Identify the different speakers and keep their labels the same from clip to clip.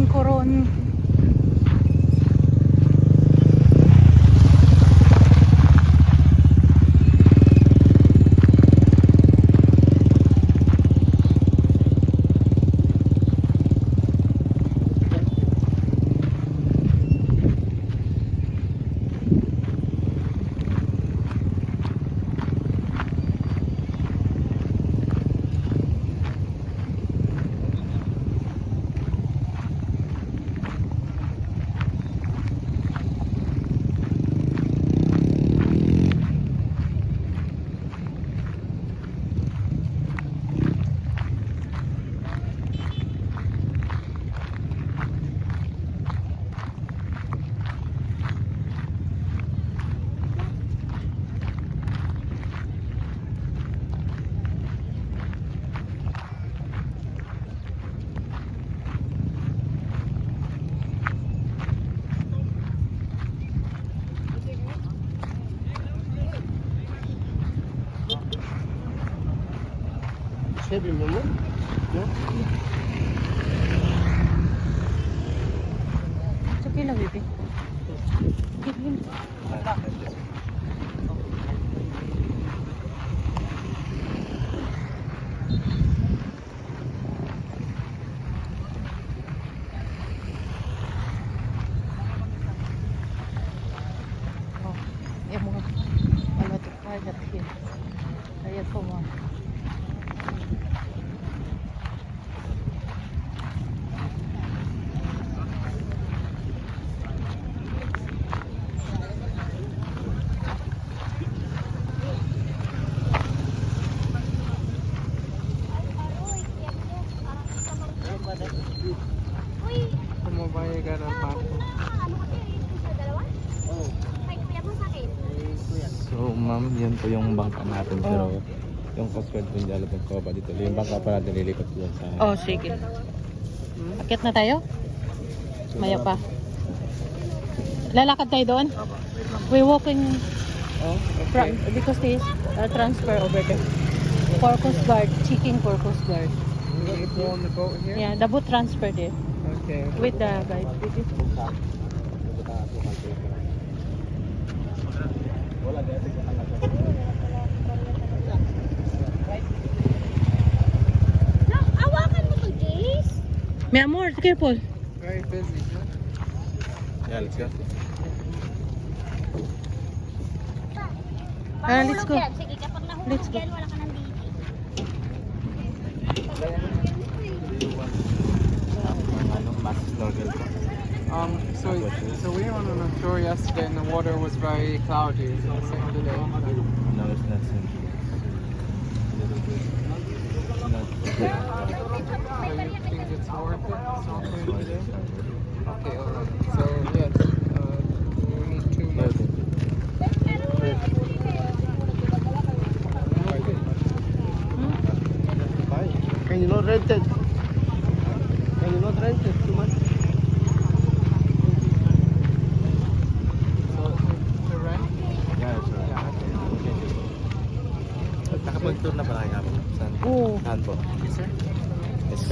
Speaker 1: ng koron. Yok. Çok iyi lan bebeğim. Gideyim. Ему, она такая, а я сама. Po
Speaker 2: yung bangka natin pero yung Coast Guard po hindi alam magkoba dito. Yung bangka pa natin lilipat doon sa...
Speaker 1: Oh, sige. Akit na tayo? Maya pa. Lalakad tayo doon? We walking
Speaker 3: Oh, okay.
Speaker 1: because this uh, transfer over there. For Coast Guard, checking for Coast Guard.
Speaker 3: You on the boat here?
Speaker 1: Yeah, the boat transfer there.
Speaker 3: Okay.
Speaker 1: With the guide. With this.
Speaker 2: Wala, dito ka
Speaker 4: Awakan mo to, Jace.
Speaker 1: May amor, careful.
Speaker 3: Very busy.
Speaker 2: Yeah, let's go.
Speaker 1: Ah, let's go.
Speaker 4: Yan. Sige, kapag nahulog
Speaker 1: Let's go.
Speaker 4: yan, wala ka ng didi.
Speaker 2: Ano, mas snorkel po.
Speaker 3: Um, so, so we were on the shore yesterday and the water was very cloudy. So the same today.
Speaker 2: No, it's not same.
Speaker 3: So you think it's worth it? today? Okay, alright. So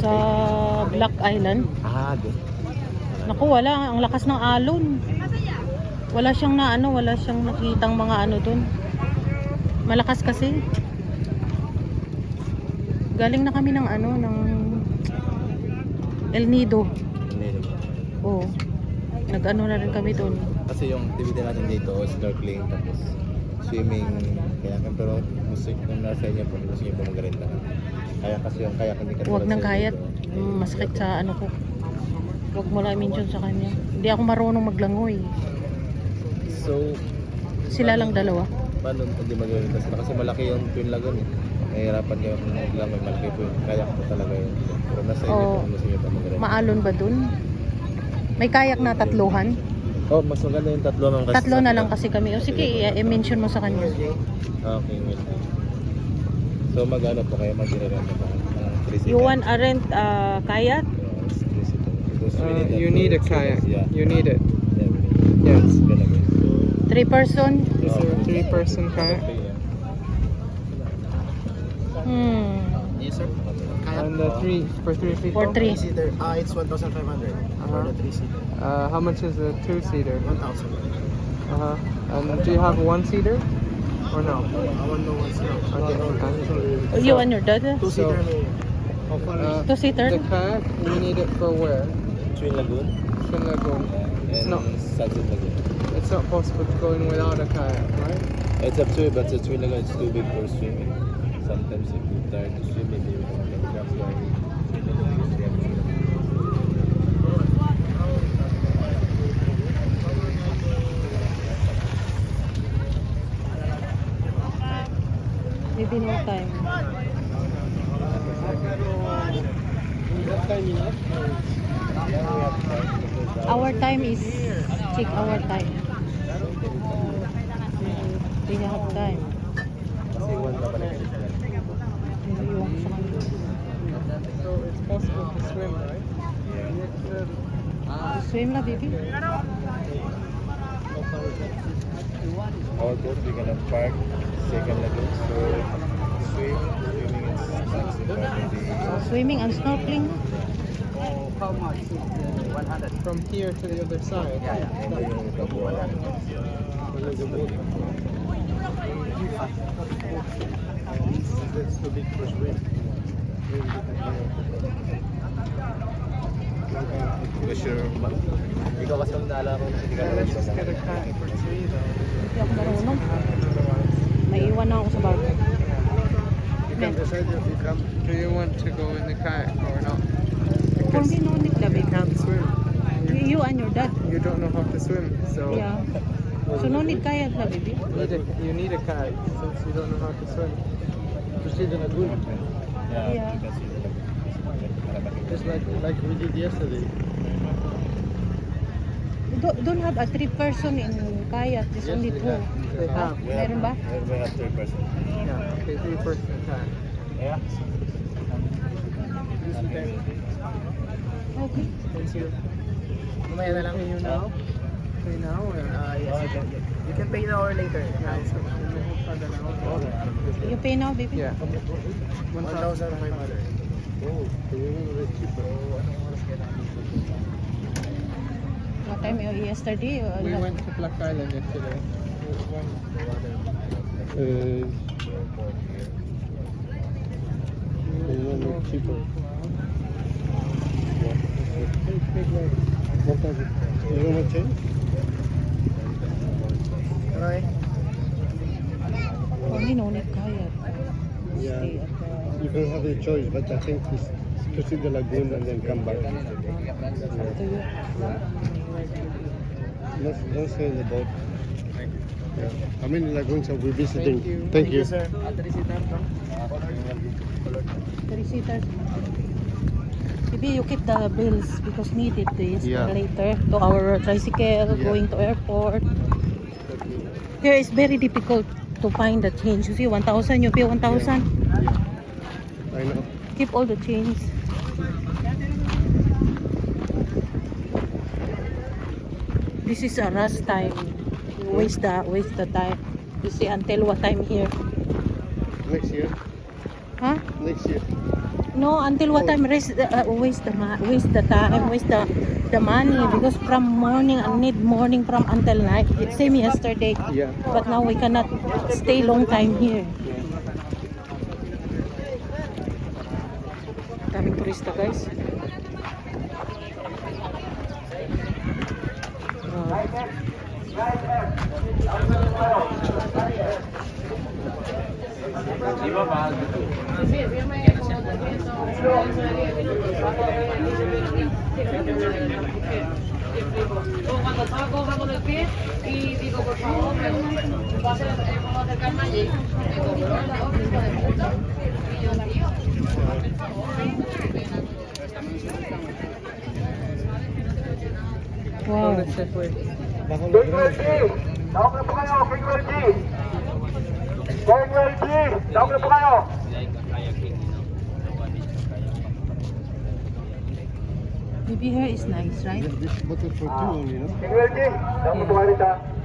Speaker 1: Sa Black Island.
Speaker 2: Ah, doon.
Speaker 1: Naku, wala. Ang lakas ng alon. Wala siyang na ano, wala siyang nakitang mga ano dun. Malakas kasi. Galing na kami ng ano, ng El Nido.
Speaker 2: Naman.
Speaker 1: Oo. Nag-ano na rin kami dun.
Speaker 2: Kasi yung activity natin dito, snorkeling, tapos swimming, kaya kan pero gusto yung nasa inyo po, gusto nyo po mag-renta. Kaya kasi yung kaya hindi ka
Speaker 1: Huwag nang kayat. Mm, Masakit sa ano ko. Huwag mo lang mention sa kanya. Hindi ako marunong maglangoy.
Speaker 2: So,
Speaker 1: Sila lang dalawa.
Speaker 2: paano hindi mag-renta sila? Kasi malaki yung Twin Lagoon eh. Nahihirapan kayo kung maglangoy, malaki po yung kaya po talaga yun. Pero nasa inyo
Speaker 1: Oo.
Speaker 2: po kung gusto nyo po mag-renta.
Speaker 1: Maalon ba dun? May kayak na tatluhan.
Speaker 2: Oh, mas maganda yung tatlo ng kasi
Speaker 1: Tatlo na lang kasi kami. O sige, i-mention mo sa kanya.
Speaker 2: Okay, wait. So, mag-ano po kayo, mag-renta po? Uh,
Speaker 1: You want a rent uh, kayak?
Speaker 3: Uh, you need a kayak.
Speaker 2: Yeah.
Speaker 3: You need it.
Speaker 2: Yeah, we need
Speaker 3: Yes.
Speaker 2: Gonna be.
Speaker 1: Three person?
Speaker 3: Is there a three-person kayak?
Speaker 1: Hmm.
Speaker 2: Yes.
Speaker 5: sir. Kayak
Speaker 3: And the three for three people.
Speaker 1: For three.
Speaker 5: seater. Ah, it's 1,500 for
Speaker 3: Uh-huh.
Speaker 5: the three seater.
Speaker 3: Uh, how much is the two seater?
Speaker 5: 1,000.
Speaker 3: Uh huh. And do you have one seater or no?
Speaker 5: I want no one's now.
Speaker 3: Okay. okay.
Speaker 1: You and your dad?
Speaker 5: Two seater
Speaker 3: So-
Speaker 5: may.
Speaker 3: Uh,
Speaker 1: Two-seater?
Speaker 3: the kayak, we need it for where?
Speaker 2: Twin Lagoon
Speaker 3: Twin Lagoon. It's
Speaker 2: and
Speaker 3: not.
Speaker 2: Sunset Lagoon.
Speaker 3: It's not possible to go in without a kayak, right?
Speaker 2: It's up to you, but the Twin Lagoon is too big for swimming. Sometimes if you're tired to swim, maybe you can that's why is the
Speaker 1: Maybe no time. Our time is check our time. We have time.
Speaker 2: Kasi one pa pala kasi sila.
Speaker 1: Iwan ko sa kanila.
Speaker 3: So it's possible to swim, right?
Speaker 1: Swim na, baby.
Speaker 2: Our boat, we're gonna park second lagoon. So swim, swimming is Sunset
Speaker 1: Swimming and snorkeling.
Speaker 5: How much? 100.
Speaker 3: From here to the other side.
Speaker 5: That's too big for swim.
Speaker 2: Because you're, ikaw kasi ang naalala ko hindi ka
Speaker 3: Yeah, let's just get a kayak for three though.
Speaker 1: Hindi ako marunong.
Speaker 3: Otherwise.
Speaker 1: Na ako sa bago.
Speaker 5: You can decide if you come.
Speaker 3: Do you want to go in the kayak or not?
Speaker 1: For me, no need na,
Speaker 3: You can't swim.
Speaker 1: You, you and your dad.
Speaker 3: You don't know how to swim, so
Speaker 1: Yeah. So no need kayak na, baby.
Speaker 3: you need a, you need a kayak since you don't know how to swim.
Speaker 5: To see the lagoon.
Speaker 2: Yeah,
Speaker 1: Yeah.
Speaker 2: you can see the lagoon. Para makita.
Speaker 5: Just like like we did yesterday.
Speaker 1: Don't, don't have a three person in kayak. It's only two.
Speaker 5: have.
Speaker 3: They
Speaker 1: Ah,
Speaker 3: have.
Speaker 2: We have-
Speaker 1: meron ba?
Speaker 2: We have third person.
Speaker 3: Yeah, okay, three person kayak.
Speaker 2: Yeah.
Speaker 1: Okay.
Speaker 3: Thank you.
Speaker 5: Mamaya na lang.
Speaker 3: Pay you now? Pay now or?
Speaker 5: Ah, yes, you can. You can pay now or later.
Speaker 3: Yeah, so kada na ako.
Speaker 1: You pay now, baby?
Speaker 3: Yeah.
Speaker 5: 1,500. Oh, it's cheaper.
Speaker 1: What time? Uh, Yesterday? Uh,
Speaker 3: We went to Black Island yesterday.
Speaker 5: Uh, cheaper. One thousand. You don't want change? Okay.
Speaker 1: For me, no need kayak.
Speaker 5: Yeah.
Speaker 1: Stay at the...
Speaker 5: You can have a choice, but I think it's to see the lagoon and then come back.
Speaker 1: to you.
Speaker 5: Let's, let's stay in the boat. Yeah. How many lagoons are we visiting?
Speaker 3: Thank you.
Speaker 5: Thank you.
Speaker 3: sir.
Speaker 1: Three seaters. Maybe you keep the bills because needed this
Speaker 5: Yeah.
Speaker 1: later to our tricycle,
Speaker 5: Yeah.
Speaker 1: going to airport. Here is very difficult to find the change. You see, 1,000, you pay 1,000.
Speaker 5: I know.
Speaker 1: Keep all the change. This is a rush time. You waste the waste the time. You see until what time here?
Speaker 5: Next year.
Speaker 1: Huh?
Speaker 5: Next year.
Speaker 1: No, until what
Speaker 5: Oh.
Speaker 1: time rest, uh, waste the ma- waste the time, waste the the money because from morning I need morning from until night. Same yesterday.
Speaker 5: Yeah.
Speaker 1: But now we cannot stay long time here. Daming turista guys.
Speaker 6: Cuando estaba con el pie y digo, por favor, me voy a acercarme allí. Me la de puta. Y yo,
Speaker 3: el dame
Speaker 5: el Vengo el
Speaker 1: Maybe here is nice, right?
Speaker 5: This bottle for two only, no?
Speaker 1: Yeah.